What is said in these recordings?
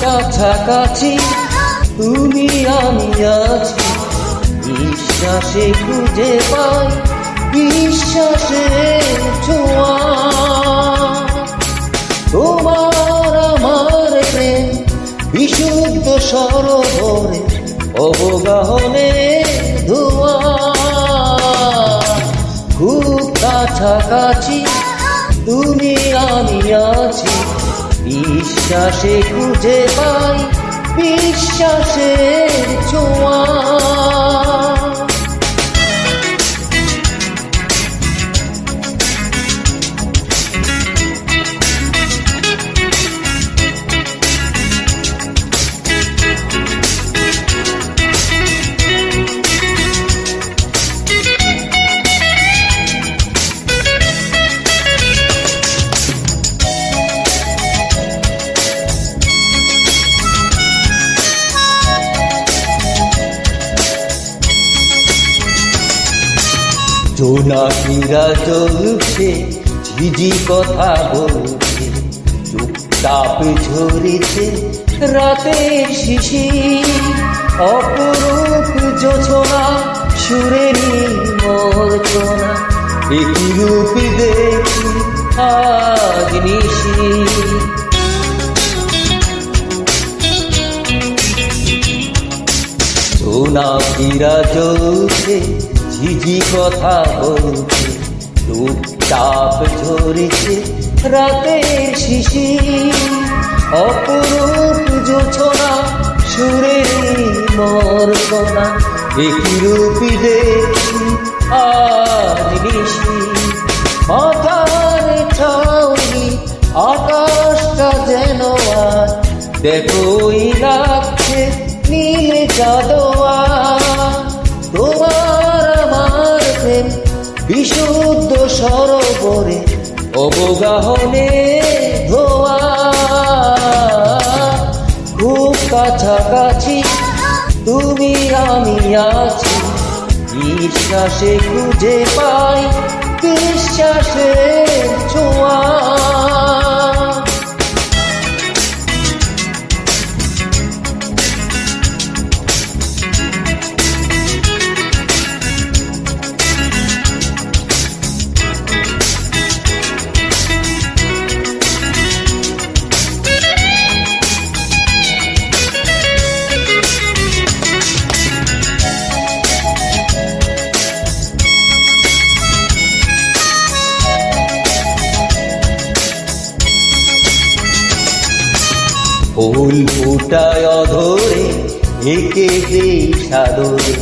কাছাকাছি, তুমি আমি আছি। বিশ্বাসে খুঁজে পাই বিশ্বাসের ছোঁয়া। তোমার আমার প্রেম, বিশুদ্ধ সরোবরে, অবগাহনে ধোয়া। খুব কাছাকাছি, তুমি আমি আছি। বিশ্বাসে খুঁজে পাই বিশ্বাসের ছোঁয়া। জোনাকিরা জ্বলছে ঝিঝি কথা বলছে। চুপচাপ ঝরেছে রাতের শিশি, অপরূপ যোছনা, সুরেরই মর্চনা একই রূপ দেখি আজ নিশি। সোনা ফিরা জ্বলছে ঝিঝি কথা বলছে, চুপচাপ ঝরেছে রাতের শিশি অপরূপ জোছনা সুরে মর্কনা একই রূপী দেখি আজ নিশি মাথার ছাউনি আকাশটা যেন দেখোই লাগছে নীল চাদোয়া অবগাহনে ধোয়া খুব কাছাকাছি তুমি আমি আছি। বিশ্বাসে খুঁজে পাই বিশ্বাসের ফুল ফুটায় অধরে, একে দে সাদরে।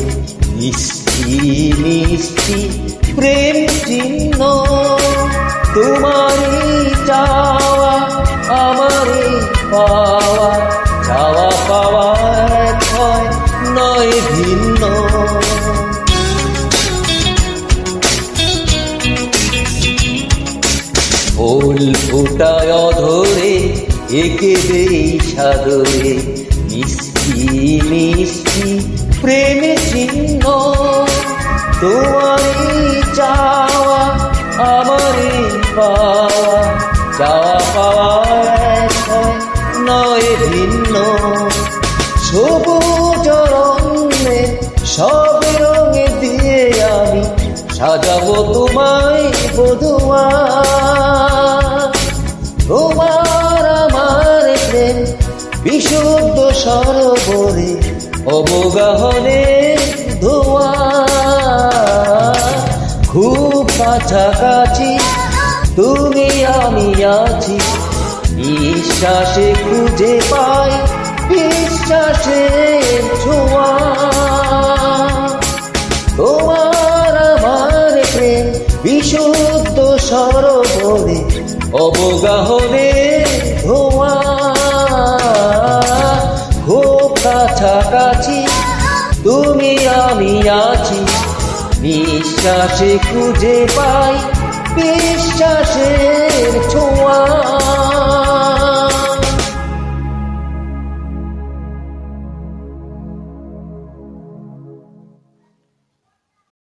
মিষ্টি মিষ্টি, প্রেম চিহ্ন, তোমারই চাওয়া, আমারই পাওয়া। চাওয়া পাওয়া হয়, নয় ভিন্ন। ফুল ফুটায় অধরে, একে দেই সাদরে মিষ্টি মিষ্টি, প্রেমে চিহ্ন তোমারই চাওয়া, আমারই পাওয়া। চাওয়া পাওয়া নয় ভিন্ন। সবুজ রঙে সব রঙে দিয়ে আমি সাজাবো তোমায় বধুয়া। বিশুদ্ধ সরোবরে অবগাহনে ধোয়া। খুব কাছাকাছি তুমি, আমি আছি। বিশ্বাসে খুঁজে পাই বিশ্বাসের ছোঁয়া। তোমার আমার প্রেম বিশুদ্ধ সরোবরে অবগাহনে কাছাকাছি তুমি আমি আছি। নিঃশ্বাসে খুঁজে পাই বিশ্বাসের